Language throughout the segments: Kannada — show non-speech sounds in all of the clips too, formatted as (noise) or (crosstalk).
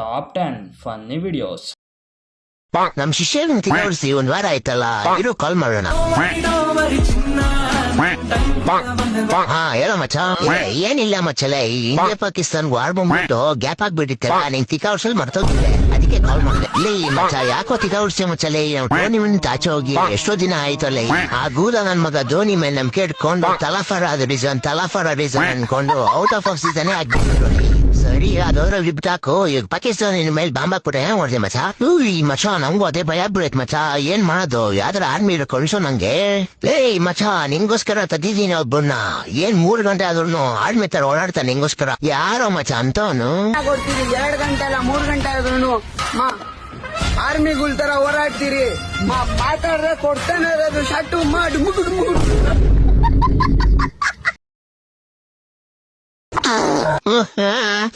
Top 10 Funny Videos. ನಮ್ ಶಿಷ್ಯನ ತಿಗಾಡ್ಸಿ ಒಂದ್ ವಾರ ಆಯ್ತಲ್ಲ, ಇರು ಕಾಲ್ ಮಾಡೋಣ. ಹಾ, ಹೇಳೋ ಮಚ್ಚ. ಏನಿಲ್ಲ ಮಚ್ಚಲೆ ಇಂಡಿಯಾ ಪಾಕಿಸ್ತಾನ್ ವಾರ್ ಬಂದ್ಬಿಟ್ಟು ಗ್ಯಾಪ್ ಆಗ್ಬಿಟ್ಟಿತ್ತಲ್ಲ ನಿಂಗ್ ತಿಕಾಡ್ಸಲ್ ಮರ್ತೋಗಿದ್ದೆ. ಅದಕ್ಕೆ ಕಾಲ್ ಮಾಡಿದೆ. ಇಲ್ಲಿ ಮಚ್ಚ, ಯಾಕೋ ತಿಕಾಡ್ಸಿ ಮಚ್ಚಲೆ ಟೂರ್ನಿಮೆಂಟ್ ಆಚೆ ಹೋಗಿ ಎಷ್ಟೋ ದಿನ ಆಯ್ತಲ್ಲ. ಆ ಗೂದ ನನ್ ಮಗ ಧೋನಿ ಮೇಲೆ ನಂಬಿಕೆ ಇಟ್ಕೊಂಡು ತಲಾಫರ್ ಆದ ರೀಸನ್ ತಲಾಫರ್ ರೀಸನ್ ಅನ್ಕೊಂಡು ಔಟ್ ಆಫ್ ಆಫ್ ಸೀಸನ್ ಆಗ್ಬಿಟ್ಟಿದ್ರು ಸರಿ ಅದರ ಬಿಟ್ಟಾಕು ಈಗ ಪಾಕಿಸ್ತಾನ ನಿನ್ ಮೇಲೆ ಬಾಂಬ್ ಹಾಕ್ಬಿಟ್ಟೆ ಏನ್ ಮಾಡಿದೆ ಮಚ ಈ ಮಚ ನಂಗೂ ಅದೇ ಭಯ ಬಿಡೈತ್ ಮಚ ಏನ್ ಮಾಡೋದು? ಯಾವ್ದಾರ ಆರ್ಮಿ ಕಳಿಸೋ ನಂಗೆ. ಏಯ್ ಮಚ ನಿಂಗೋಸ್ಕರ ತದ್ದಿದ್ದೀನಿ ಒಬ್ಬನ್ನ ಏನ್ ಮೂರು ಗಂಟೆ ಆದ್ರೂ ಆರ್ಮಿ ತರ ಓಡಾಡ್ತಾನೆ ನಿಂಗೋಸ್ಕರ. ಯಾರೋ ಮಚ ಅಂತವನು? ಕೊಡ್ತೀರಿ ಎರಡ್ ಗಂಟೆ ಅಲ್ಲ ಮೂರ್ ಗಂಟೆ ಆದ್ರೂ ಮಾ ಆರ್ಮಿಗಳ ತರ ಓಡಾಡ್ತೀರಿ. ಮಾ ಮಾತಾಡ್ರೆ ಕೊಡ್ತಾನೆ ಇರೋದು. ಶಟ್ಟು ಮಾಡಿ ಮುಗಿದು ಮುಗುಡು.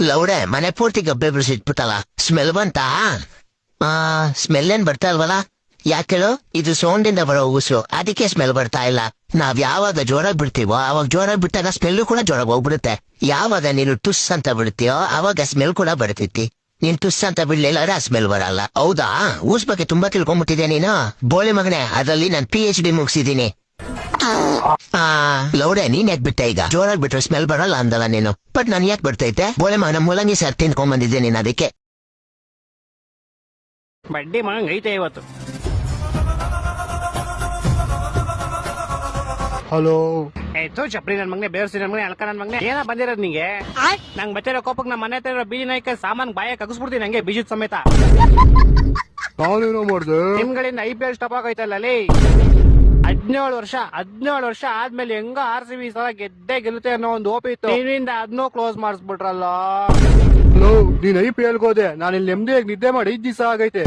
ಲೌಡೆ, ಮನೆ ಪೂರ್ತಿ ಗಬ್ಬೆ ಬಿಡಿಸಿಟ್ಬಿಟ್ಟಲ್ಲ ಸ್ಮೆಲ್ ಬಂತಾ? ಆ ಸ್ಮೆಲ್ ಏನ್ ಬರ್ತಾ ಇಲ್ವಲ್ಲ? ಯಾಕೇಳು ಇದು ಸೌಂಡಿಂದ ಬರೋ ಉಸು ಅದಕ್ಕೆ ಸ್ಮೆಲ್ ಬರ್ತಾ ಇಲ್ಲ. ನಾವ್ ಯಾವಾಗ ಜೋರಾಗಿ ಬಿಡ್ತೀವೋ, ಅವಾಗ ಜೋರಾಗಿ ಬಿಟ್ಟಾಗ ಸ್ಮೆಲ್ ಕೂಡ ಜೋರಾಗಿ ಹೋಗ್ಬಿಡುತ್ತೆ. ಯಾವಾಗ ನೀನು ಟುಸ್ ಅಂತ ಬಿಡ್ತೀಯೋ, ಅವಾಗ ಸ್ಮೆಲ್ ಕೂಡ ಬರ್ತೈತಿ ನೀನ್ ತುಸ್ ಅಂತ ಬಿಡ್ಲಿಲ್ಲ ಆ ಸ್ಮೆಲ್ ಬರಲ್ಲ. ಹೌದಾ? ಊಸ್ ಬಗ್ಗೆ ತುಂಬಾ ತಿಳ್ಕೊಂಡ್ಬಿಟ್ಟಿದೆ ನೀನು? ಬೋಳಿ ಮಗನೆ, ಅದರಲ್ಲಿ ನಾನು ಪಿ ಎಚ್ ಡಿ ಮುಗಿಸಿದೀನಿ ಆ ಲೌಡೆ ನೀನ್ ಯಾಕೆ ಬಿಟ್ಟೆ ಈಗ? ಜೋರಾಗಿ ಬಿಟ್ರೆ ಸ್ಮೆಲ್ ಬರಲ್ಲ ಅಂದಲ್ಲ ನೀನು. ಬಟ್ ನಾನು ಯಾಕೆ ಬಿಡ್ತೈತೆ ಬೋಳೆ ಮಗನ ಮೂಲಂಗಿ ಸರ್ ತಿನ್ಕೊಂಡ್ ಬಂದಿದ್ದೆ ನೀನ್ ಅದಕ್ಕೆ. ಬಡ್ಡಿ ಮಾಂಗ್ ಐತೆ ಇವತ್ತು. ಹಲೋ ಆಯ್ತು ಚಪ್ರಿ ನನ್ ಮಗನೆ ಬೇರ್ಸಿ ನನ್ ಮಗನೆ ಅಲ್ಕ ನನ್ ಮಗನೆ. ಏನ ಬಂದಿರೋದ್ ನಿಂಗೆ? ನಂಗ್ ಬಚ್ಚಿರೋ ಕೋಪಕ್ ನಮ್ಮ ಮನೆ ಹತ್ರ ಇರೋ ಬೀದಿ ನಾಯ್ಕ ಸಾಮಾನ್ ಬಾಯ ಕಗಿಸ್ಬಿಡ್ತೀನಿ ಹಂಗೆ ಬೀಜದ ಸಮೇತ. ನಾನೇನೋ ಮಾಡ್ದೆ? ನಿಮ್ಗಳಿಂದ ಐ ಪಿ ಎಲ್ ಸ್ಟಾಪ್ ಆಗೋಯ್ತಲ್ಲ ಲೇ. ಹದಿನೇಳು ವರ್ಷ ಹದಿನೇಳು ವರ್ಷ ಆದ್ಮೇಲೆ ಹೆಂಗ ಆರ್ ಸಿ ಬಿ ಸಲ ಗೆದ್ದೆ ಗೆಲ್ಲುತ್ತೆ ಅನ್ನೋ ಒಂದು ಓಪ್ ಇತ್ತು. ನೀವಿಂದ ಅದನ್ನೂ ಕ್ಲೋಸ್ ಮಾಡಿಸ್ಬಿಟ್ರಲ್ಲ. ನೀನ್ ಐ ಪಿ ಎಲ್ ಹೋದೆ. ನಾನು ಇಲ್ಲಿ ನೆಮ್ಮದಿಯಾಗಿ ನಿದ್ದೆ ಮಾಡಿ ಐದ್ ದಿವಸ ಆಗೈತೆ.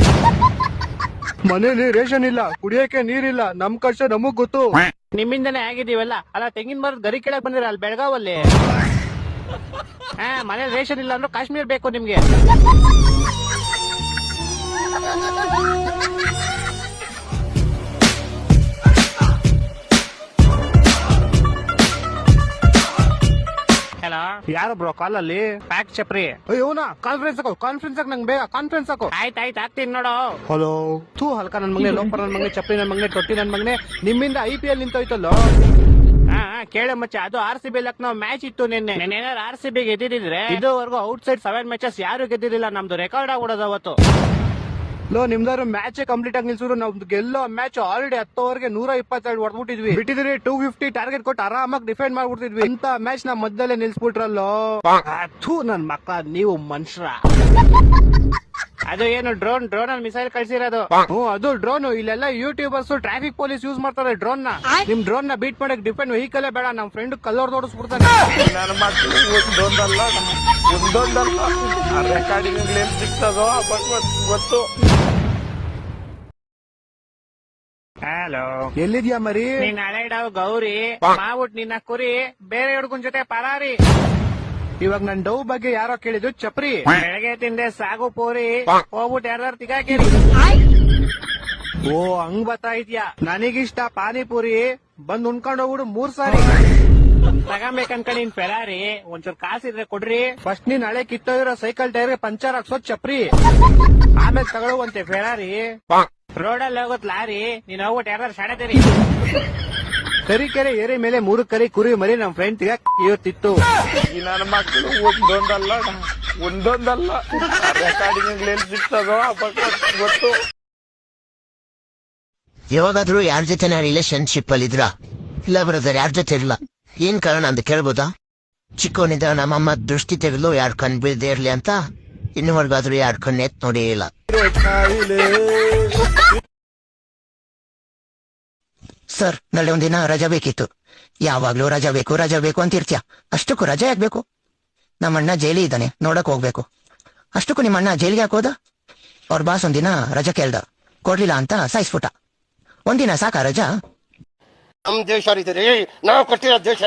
ಮನೇಲಿ ರೇಷನ್ ಇಲ್ಲ ಕುಡಿಯಕ್ಕೆ ನೀರಿಲ್ಲ ನಮ್ ಕಷ್ಟ ನಮಗ್ ಗೊತ್ತು. ನಿಮ್ಮಿಂದನೇ ಆಗಿದೀವಲ್ಲ ಅಲ್ಲ ತೆಂಗಿನ ಮರದ ಗರಿ ಕೆಳಗ್ ಬಂದಿರ ಅಲ್ಲಿ ಬೆಳಗಾವಲ್ಲಿ? ಹಾ ಮನೇಲಿ ರೇಷನ್ ಇಲ್ಲ ಅಂದ್ರೆ ಕಾಶ್ಮೀರ್ ಬೇಕು ನಿಮ್ಗೆ. ಯಾರು ಬ್ರೋ ಕಾಲಲ್ಲಿ ಪ್ಯಾಕ್ ಚಪ್ರಿ ಇವನ ಕಾನ್ಫರೆನ್ಸ್ ಹಾಕೋ ಕಾನ್ಫರೆನ್ಸ್ ಹಾಕ್ ನಂಗೆ ಬೇಗ ಕಾನ್ಫರೆನ್ಸ್ ಹಾಕೋ. ಆಯ್ತು ಆಯ್ತು ಹಾಕ್ತೀನಿ ನೋಡು. ಹಲೋ ತೂ ಹಲ್ಕ ನನ್ ಮಗನೆ ಲೋಪರ್ ನನ್ ಮಗನೆ ಚಪ್ರಿ ನನ್ ಮಗನೆ ತೊಟ್ಟಿ ನನ್ ಮಗನೆ ನಿಮ್ಮಿಂದ ಐ ಪಿ ಎಲ್ ನಿಂತೋಯ್ತಲ್ಲೋ? ಹಾ ಕೇಳ ಮಚ್ಚ ಅದು R C B Lucknow match ಇತ್ತು ನಿನ್ನೆ. ಏನಾರು ಆರ್ ಸಿ ಬಿ ಗೆದ್ದಿದ್ರೆ ಇದುವರೆಗೂ ಔಟ್ ಸೈಡ್ ಸೆವೆನ್ ಮ್ಯಾಚಸ್ ಯಾರು ಗೆದ್ದಿರಲಿಲ್ಲ ನಮ್ದು ರೆಕಾರ್ಡ್ ಆಗ್ಬಿಡೋದು ಅವತ್ತು. ಲೋ ನಿಮ್ದಾರು ಮ್ಯಾಚ್ ಕಂಪ್ಲೀಟ್ ಆಗಿ ನಿಲ್ಸಿದ್ರು. ನಮ್ದು ಗೆಲ್ಲೋ ಮ್ಯಾಚ್ ಆಲ್ರೆಡಿ ಹತ್ತೋವರೆಗೆ ನೂರ ಇಪ್ಪತ್ತೆರಡು ಹೊಡೆದ್ಬಿಟ್ಟಿದ್ವಿ. ಬಿಟ್ಟಿದ್ರಿ ಟೂ ಫಿಫ್ಟಿ ಟಾರ್ಗೆಟ್ ಕೊಟ್ಟು ಆರಾಮಾಗಿ ಡಿಫೆಂಡ್ ಮಾಡ್ಬಿಡ್ತಿದ್ವಿ. ಇಂತ ಮ್ಯಾಚ್ ನಾ ಮಧ್ಯದಲ್ಲೇ ನಿಲ್ಸ್ಬಿಟ್ರಲ್ಲೋ. ಅಥೂ ನನ್ ಮಕ್ಕ ನೀವು ಮನುಷ್ಯರ. ಅದು ಏನು ಡ್ರೋನ್ ಡ್ರೋನ್ ಅಲ್ಲಿ ಮಿಸೈಲ್ ಕಳ್ಸಿರೋದು. ಹ್ಞೂ ಅದು ಡ್ರೋನ್ ಇಲ್ಲೆಲ್ಲ ಯೂಟ್ಯೂಬರ್ಸ್ ಟ್ರಾಫಿಕ್ ಪೊಲೀಸ್ ಯೂಸ್ ಮಾಡ್ತಾರೆ ಡ್ರೋನ್ನ. ನಿಮ್ ಡ್ರೋನ್ನ ಬೀಟ್ ಮಾಡಕ್ ಡಿಫೆಂಡ್ ವೆಹಿಕಲ್ ಬೇಡ ನಮ್ ಫ್ರೆಂಡ್ ಕಲ್ಲೋರ್ ನನ್ನ ಮಕ್ಕಳು ಒಂದೊಂದಲ್ಲ ಒಂದೊಂದಲ್ಲ ಸಿಗ್ತದೋ ಭಗವತ್ ಗೊತ್ತು. ಹಲೋ ಎಲ್ಲಿದ್ಯಾ ಮರಿ? ನೀನ್ ಹಳೆ ಡಾವ್ ಗೌರಿ ಮಾವುಟ್ ನಿನ್ನ ಕುರಿ ಬೇರೆ ಹುಡುಗನ್ ಜೊತೆ ಪರಾರಿ. ಇವಾಗ ನನ್ ಡೌ ಬಗ್ಗೆ ಯಾರೋ ಕೇಳಿದ್ರು ಚಪ್ರಿ. ಬೆಳಗ್ಗೆ ತಿಂದೆ ಸಾಗು ಪೂರಿ ಹೋಗ್ಬಿಟ್ಟು ಯಾರು ತಿಗಾಕೇರಿ ಓ ಹಂಗ್ ಬತ್ತಾ ಇದ್ಯಾ? ನನಗಿಷ್ಟ ಪಾನಿಪುರಿ ಬಂದ್ ಉಣ್ಕೊಂಡ್ ಹೋಗ್ಬಿಡು ಮೂರ್ ಸಾರಿ. ತಗಬೇಕನ್ಕಂಡ್ ನೀನ್ ಫೆರಾರಿ ಒಂಚೂರ್ ಕಾಸಿದ್ರೆ ಕೊಡ್ರಿ. ಫಸ್ಟ್ ನೀನ್ ಹಳೆ ಕಿತ್ತೋಗಿರೋ ಸೈಕಲ್ ಟೈರ್ ಪಂಚರ್ ಹಾಕ್ಸೋದ್ ಚಪ್ರಿ. ಆಮೇಲೆ ತಗೊಳ್ಳುವಂತೆ ಫೆರಾರಿ. ರೋಡಲ್ಲಿ ಹೋಗೋತ್ ಲಾರಿ ನೀನ್ ಹೋಗ್ಬಿಟ್ಟು ಯಾರು ಶಾಣೆತೀರಿ ತರೀಕೆರೆ ಏರಿ ಮೇಲೆ ಮೂರು ಕರಿ ಕುರಿ ಮರಿ ನಮ್ ಫ್ರೆಂಡ್ ಇವತ್ತಿತ್ತು. ಈ ನನ್ನ ಮಕ್ಕಳು ಒಂದೊಂದಲ್ಲ ಒಂದೊಂದಲ್ಲ. ರೆಕಾರ್ಡಿಂಗ್ ಸಿಗ್ತದೋ ಆ ಗೊತ್ತು. ಯಾವಾಗಾದ್ರೂ ಯಾರ ಜೊತೆ ನಾ ರಿಲೇಶನ್ಶಿಪ್ ಅಲ್ಲಿ ಇದ್ರ? ಇಲ್ಲ ಬ್ರದರ್ ಯಾರ ಜೊತೆ ಇರಲ್ಲ ಏನ್ ಕಾರಣ ಅಂತ ಕೇಳ್ಬೋದಾ? ಚಿಕ್ಕವನಿದ್ದ ನಮ್ಮಮ್ಮ ದೃಷ್ಟಿ ತೆಗೆದು ಯಾರ್ ಕಣ್ ಬೀಳದೆ ಇರ್ಲಿ ಅಂತ. ಇನ್ನುವರೆಗಾದ್ರೂ ಯಾರ್ ಕಣ್ಣು ಎತ್ ನೋಡಿ ಇಲ್ಲ. ಸರ್ ನಾಳೆ ಒಂದಿನ ರಜಾ ಬೇಕಿತ್ತು. ಯಾವಾಗ್ಲೂ ರಜಾ ಬೇಕು ರಜಾ ಬೇಕು ಅಂತ ಇರ್ತೀಯ ಅಷ್ಟಕ್ಕೂ ರಜೆ ಆಗ್ಬೇಕು. ನಮ್ಮಣ್ಣ ಜೈಲಿ ಇದ್ದಾನೆ, ನೋಡಕ್ ಹೋಗ್ಬೇಕು. ಅಷ್ಟಕ್ಕೂ ನಿಮ್ಮಣ್ಣ ಜೈಲಿಗೆ ಹಾಕೋದ? ಅವ್ರ ಬಾಸ್ ಒಂದಿನ ರಜಾ ಕೇಳ್ದ. ಕೊಡ್ಲಿಲ್ಲ ಅಂತ ಸಾಯಿಸ್ಬಿಟ್ಟ. ಒಂದಿನ ಸಾಕ ರಜಾ? ನಮ್ ದೇಶ ರೀ ನಾವು ಕೊಟ್ಟಿರೋ ದೇಶ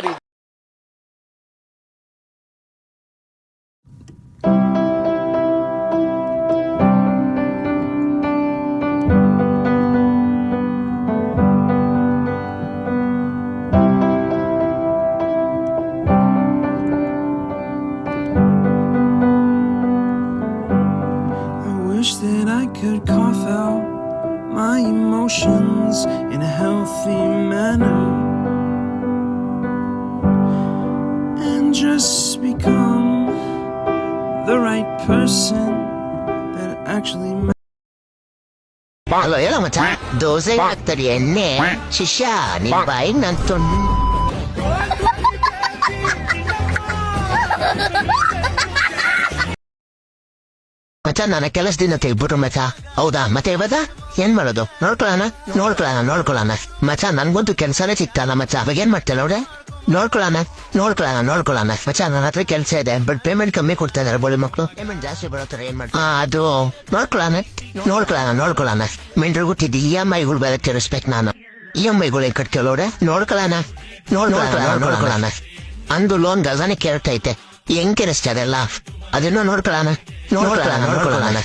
ಅಲ್ಲ ಹೇಳ ಮಚ್ಚ ದೋಸೆ ಹಾಕ್ತಾರೆ ಎಣ್ಣೆ ಶಿಷ್ಯ ನಿನ್ ಬಾಯಿ ನನ್ ತೊಂದ್ ಮಚ್ಚ ನನ್ನ ಕೆಲಸದಿಂದ ತೆಗ್ಬಿಟ್ರು ಮಚ್ಚ ಹೌದಾ ಮತ್ತೆ ಇವಾಗ ಏನ್ ಮಾಡೋದು ನೋಡ್ಕೊಳ್ಳೋಣ ನೋಡ್ಕೊಳ್ಳೋಣ ನೋಡ್ಕೊಳ್ಳೋಣ ಮಚ್ಚ ನನ್ಗಂತೂ ಕೆಲ್ಸನೇ ಸಿಗ್ತಾನ ಮಚ್ಚ ಅವಾಗ ಏನ್ ಮಾಡ್ತೇನೆ ನೋಡ್ರೆ ನೋಡ್ಕೊಳ್ಳೋಣ ನೋಡ್ಕೊಳ್ಳೋಣ ನೋಡ್ಕೊಳ್ಳೋಣ ಮಚ್ಚ ನನ್ನ ಹತ್ರ ಕೆಲಸ ಇದೆ ಬಟ್ ಪೇಮೆಂಟ್ ಕಮ್ಮಿ ಕೊಡ್ತಾ ಇದಾರೆ ಬೋಳಿ ಮಕ್ಕಳು ಪೇಮೆಂಟ್ ಜಾಸ್ತಿ ಬರೋತರ ಏನ್ ಮಾಡ್ತಾರೆ? ಅದು ನೋಡ್ಕೊಳ್ಳೋಣ ನೋಡ್ಕೊಳ್ಳೋಣ ನೋಡ್ಕೊಳ್ಳೋಣ ಮಿಂಡ್ರು ಗುಟ್ಟಿದ್ದು ಇ ಎಂ ಐಗಳು ಬೇರೆ ತೀರಿಸ್ಬೇಕು ನಾನು ಇ ಎಂ ಐಗಳು ಹೆಂಗ್ ಕಟ್ಕೊಳ್ಳೋರೆ ನೋಡ್ಕೊಳ್ಳೋಣ ನೋಡ್ಕೊಳ್ಳೋಣ ನೋಡ್ಕೊಳ್ಳೋಣ ಅಂದು ಲೋನ್ ಗಜಾನೆ ಕೇಳ್ತೈತೆ. ಹೆಂಗ್ ಕೆರಿಸ್ತಾರಲ್ಲ ಅದನ್ನೂ ನೋಡ್ಕೊಳ್ಳೋಣ ನೋಡ್ಕೊಳ್ಳೋಣ ನೋಡ್ಕೊಳ್ಳೋಣ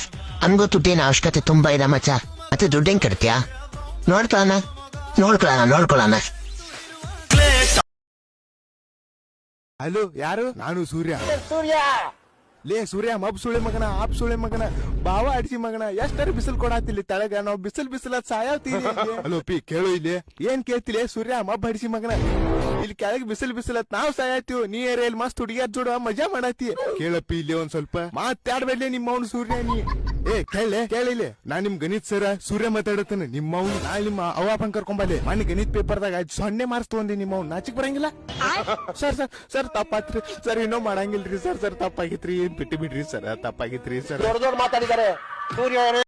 ಅನ್ಗೋ ದುಡ್ಡಿನ ಅವಶ್ಯಕತೆ ತುಂಬಾ ಇದೆ ಮಚ್ಚ. ಮತ್ತೆ ದುಡ್ಡು ಹೆಂಗ್ ಕಟ್ತೀಯಾ? ನೋಡ್ಕೊಳ್ಳೋಣ ನೋಡ್ಕೊಳ್ಳೋಣ ನೋಡ್ಕೊಳ್ಳೋಣ ಹಲೋ ಯಾರು? ನಾನು ಸೂರ್ಯ. ಸೂರ್ಯ. ಲೇ ಸೂರ್ಯ ಮಬ್ ಸುಳೆ ಮಗನ ಆಪ್ ಸುಳೆ ಮಗನ. ಬಾವ ಅಡ್ಸಿ ಮಗನ ಎಷ್ಟರ ಬಿಸಿಲು ಕೊಡಾತಿಲಿ ತಳಗ? ನಾವ್ ಬಿಸಿಲ್ ಬಿಸಿಲ ಸಾಯಾವ್ತೀವಿ ಹಲೋ (laughs) ಪಿ ಕೇಳು ಇಲ್ಲಿ. ಏನ್ ಕೇಳ್ತಿಲ್ಲ ಸೂರ್ಯ ಮಬ್ಬ ಅಡ್ಸಿ ಮಗನ. ಇಲ್ಲಿ ಕೆಳಗ್ ಬಿಸಿಲ್ ಬಿಸಿಲತ್ ನಾವ್ ಸಾಯಾತೀವ್ ನೀ ಏರಿಯಲ್ಲಿ ಮಸ್ತ್ ಹುಡುಗಿಯರ್ ಜೋಡ ಮಜಾ ಮಾಡಾತಿ ಕೇಳಪ್ಪಿ ಇಲ್ಲಿ ಒಂದ್ ಸ್ವಲ್ಪ. ಮಾತಾಡ್ಬೇಡ್ಲೆ ನಿಮ್ಮ ಅವ್ನು ಸೂರ್ಯ ನೀ. ಏ ಕೇಳೆ ಕೇಳಿಲೆ ನಾ ನಿಮ್ ಗಣಿತ್ ಸರ ಸೂರ್ಯ ಮಾತಾಡತಾನೆ ನಿಮ್ಮ ಅವ್ನು ನಾ ನಿಮ್ಮ ಅವಾಪನ್ ಕರ್ಕೊಂಬಲ್ಲಿ ಮನ್ ಗಣಿತ್ ಪೇಪರ್ದಾಗ ಸೊನ್ನೆ ಮಾರ್ಕ್ಸ್ ತಗೊಂಡಿ ನಿಮ್ಮ ಅವ್ನು ನಾಚಿಕ್ ಬರಂಗಿಲ್ಲ? ಸರ್ ಸರ್ ಸರ್ ತಪ್ಪಾತ್ರಿ. ಸರ್ ಇನ್ನೂ ಮಾಡಂಗಿಲ್ರಿ ಸರ್ ಸರ್ ತಪ್ಪಾಗಿತ್ರಿ. ಏನ್ ಬಿಟ್ಟು ಬಿಡ್ರಿ ಸರ್ ತಪ್ಪಾಗಿತ್ರಿ ಸರ್. ದೊಡ್ಡ ದೊಡ್ಡ ಮಾತಾಡಿದ್ದಾರೆ ಸೂರ್ಯ